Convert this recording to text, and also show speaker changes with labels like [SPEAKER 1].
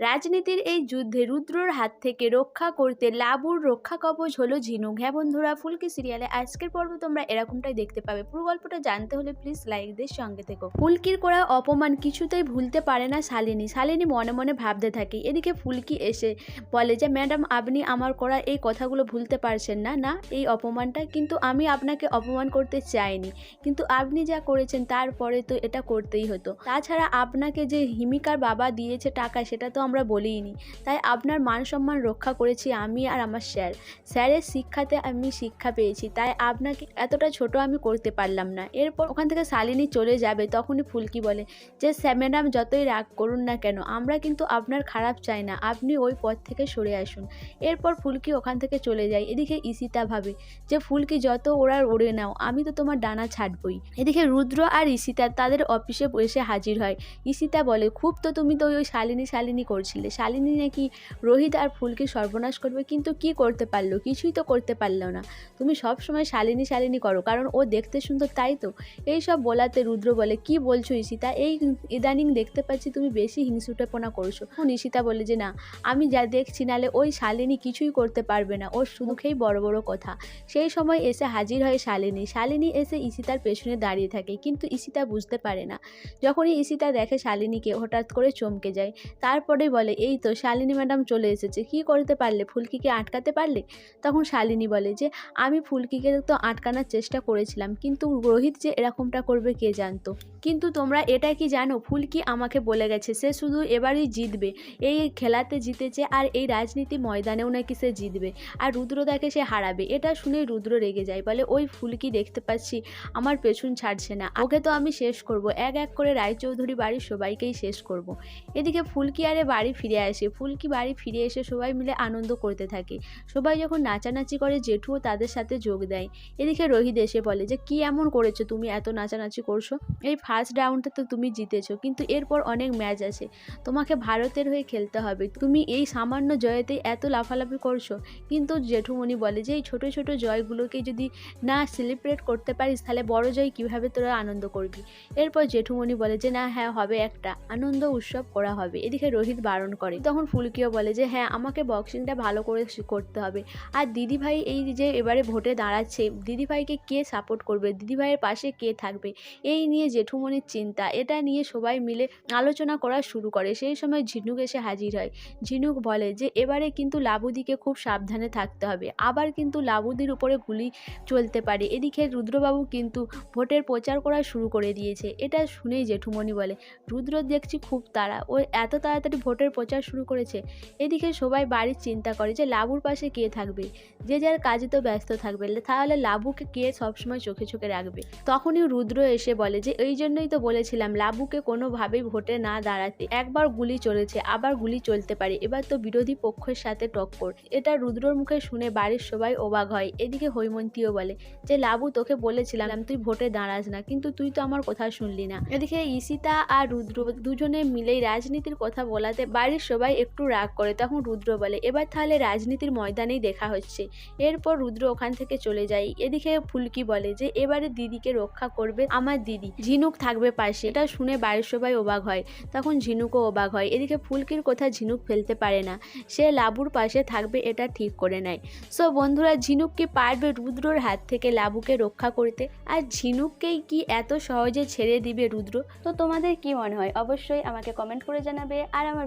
[SPEAKER 1] রাজনীতির এই যুদ্ধে রুদ্রর হাত থেকে রক্ষা করতে লাবুর রক্ষা কবচ হলো ঝিনুক। হ্যাঁ বন্ধুরা, ফুলকি সিরিয়ালে আজকের পর্ব তোমরা এরকমটাই দেখতে পাবে। পুরো গল্পটা জানতে হলে প্লিজ লাইক দিয়ে সঙ্গে থেকো। ফুলকির করা অপমান কিছুতেই ভুলতে পারে না শালিনী। শালিনী মনে মনে ভাবতে থাকে, এদিকে ফুলকি এসে বলে যে, ম্যাডাম, আপনি আমার করা এই কথাগুলো ভুলতে পারছেন না। না, এই অপমানটা কিন্তু আমি আপনাকে অপমান করতে চাইনি। কিন্তু আপনি যা করেছেন তারপরে তো এটা করতেই হতো। তাছাড়া আপনাকে যে হিমিকার বাবা দিয়েছে টাকা, সেটা তো আমরা বলিনি তাই আপনার মান সম্মান রক্ষা করেছি আমি আর আমার স্যার। স্যারের শিক্ষাতে আমি শিক্ষা পেয়েছি, তাই আপনাকে এতটা ছোট আমি করতে পারলাম না। এরপর ওখান থেকে শালিনী চলে যাবে, তখনই ফুলকি বলে, যে ম্যাডাম, যতই রাগ করুন না কেন, আমরা কিন্তু আপনার খারাপ চাই না, আপনি ওই পথ থেকে সরে আসুন। এরপর ফুলকি ওখান থেকে চলে যায়, এদিকে ঈশিতা ভাবে, যে ফুলকি, যত ওড়ার ওড়ে নাও, আমি তো তোমার ডানা ছাড়বই। এদিকে রুদ্র আর ঈশিতা তাদের অফিসে এসে হাজির হয়। ঈশিতা বলে, খুব তো তুমি তো ওই শালিনী শালিনী করছিলে? শালিনী নাকি রোহিত আর ফুলকে সর্বনাশ করবে? কিন্তু কি করতে পারল? কিছুই তো করতে পারল না। তুমি সব সময় শালিনী শালিনী করো, কারণ ও দেখতে সুন্দর, তাই তো? এই সব বলাতে রুদ্র বলে, কি বলছো ঈশিতা? এই ইদানিং দেখতে পাচ্ছি তুমি বেশি হিংসুটেপনা করছ। ঈশিতা বলে, যে না, আমি যা দেখছি, নালে ওই শালিনী কিছুই করতে পারবে না। ওর সুখেই বড় বড় কথা। সেই সময় এসে হাজির হয় শালিনী। শালিনী এসে ঈশিতার পেছনে দাঁড়িয়ে থাকে, কিন্তু ঈশিতা বুঝতে পারে না। যখনই ঈশিতা দেখে শালিনীকে হঠাৎ করে চমকে যায়, তারপরে বলে, এই তো শালিনী ম্যাডাম চলে এসেছে, কি করতে পারলে? ফুলকিকে আটকাতে পারলে? তখন শালিনী বলে, যে, আমি ফুলকিকে তো আটকানোর চেষ্টা করেছিলাম, কিন্তু রোহিত যে এরকমটা করবে কে জানতো? কিন্তু তোমরা এটা কি জানো? ফুলকি আমাকে বলে গেছে, সে শুধু এবারই জিতবে। এই খেলাতে জিতেছে আর এই রাজনীতি ময়দানেও নাকি সে জিতবে। আর রুদ্রদাকে সে হারাবে। এটা শুনেই রুদ্র রেগে যায়, বলে, ওই ফুলকি দেখতে পাচ্ছি, আমার পেছন ছাড়ছে না। ওকে তো আমি শেষ করব, এক এক করে রায়চৌধুরী বাড়ির সবাইকেই শেষ করব। এদিকে ফুলকি আরে বাড়ি ফিরে আসে। ফুলকি বাড়ি ফিরে এসে সবাই মিলে আনন্দ করতে থাকে। সবাই যখন নাচানাচি করে, জেঠুও তাদের সাথে যোগ দেয়। এদিকে রোহিত এসে বলে যে, কি এমন করেছ তুমি এত নাচানাচি করছ? এই ফার্স্ট রাউন্ডে তো তুমি জিতেছো, কিন্তু এরপর অনেক ম্যাচ আছে। তোমাকে ভারতের হয়ে খেলতে হবে। তুমি এই সামান্য জয়েতেই এত লাফালাফি করছ। কিন্তু জেঠুমণি বলে যে, এই ছোটো ছোটো জয়গুলোকে যদি না সেলিব্রেট করতে পারিস, তাহলে বড় জয় কীভাবে তোরা আনন্দ করবি? এরপর জেঠুমণি বলে যে, না হ্যাঁ হবে একটা। আনন্দ উৎসব করা হবে। এদিকে রোহিত বারণ করে। তখন ফুলকিও বলে যে হ্যাঁ আমাকে বক্সিংটা ভালো করে করতে হবে। আর দিদিভাই এই যে এবারে ভোটে দাঁড়াচ্ছে, দিদিভাইকে কে সাপোর্ট করবে? দিদিভাইয়ের পাশে কে থাকবে? এই নিয়ে জেঠুমনির চিন্তা। এটা নিয়ে সবাই মিলে আলোচনা করা শুরু করে। সেই সময় ঝিনুক এসে হাজির হয়। ঝিনুক বলে যে, এবারে কিন্তু লাবুদিকে খুব সাবধানে থাকতে হবে। আবার কিন্তু লাবুদির উপরে গুলি চলতে পারে। এদিকে রুদ্রবাবু কিন্তু ভোটের প্রচার করা শুরু করে দিয়েছে। এটা শুনেই জেঠুমণি বলে, রুদ্র দেখছি খুব তাড়া। ও এত তাড়াতাড়ি ভোটের প্রচার শুরু করেছে। এদিকে সবাই বাড়ির চিন্তা করে যে লাবুর পাশে কে থাকবে? যে যার কাজে তো ব্যস্ত থাকবে। তাহলে লাবুকে কে সবসময় চোখে চোখে রাখবে? তখনই রুদ্র এসে বলে যে, এই জন্যই তো বলেছিলাম লাবুকে কোনোভাবেই ভোটে না দাঁড়াতে। একবার গুলি চলেছে, আবার গুলি চলতে পারে। এবার তো বিরোধী পক্ষের সাথে টক্কর। এটা রুদ্রর মুখে শুনে বাড়ির সবাই অবাক হয়। এদিকে হৈমন্তীও বলে যে, লাবু, তোকে বলেছিলাম তুই ভোটে দাঁড়াস না, কিন্তু তুই তো আমার কথা শুনলি না। এদিকে ঈশিতা আর রুদ্র দুজনে মিলেই রাজনীতির কথা বলাতে বাড়ির সবাই একটু রাগ করে, তখন রুদ্র বলে, এবার তাহলে রাজনীতির ময়দানেই দেখা হচ্ছে। এরপর রুদ্র ওখান থেকে চলে যায়। এদিকে ফুলকি বলে যে, এবারে দিদিকে রক্ষা করবে আমার দিদি। ঝিনুক থাকবে পাশে। এটা শুনে বাড়ির সবাই অবাক হয়। তখন ঝিনুকও অবাক হয়। এদিকে ফুলকির কথা ঝিনুক ফেলতে পারে না। সে লাবুর পাশে থাকবে এটা ঠিক করে নেয়। সো বন্ধুরা, ঝিনুক কি পারবে রুদ্রর হাত থেকে লাবুকে রক্ষা করতে? আর ঝিনুককেই কি এত সহজে ছেড়ে দিবে রুদ্র? তো তোমাদের কি মনে হয়? অবশ্যই আমাকে কমেন্ট করে জানাবে। আর আমার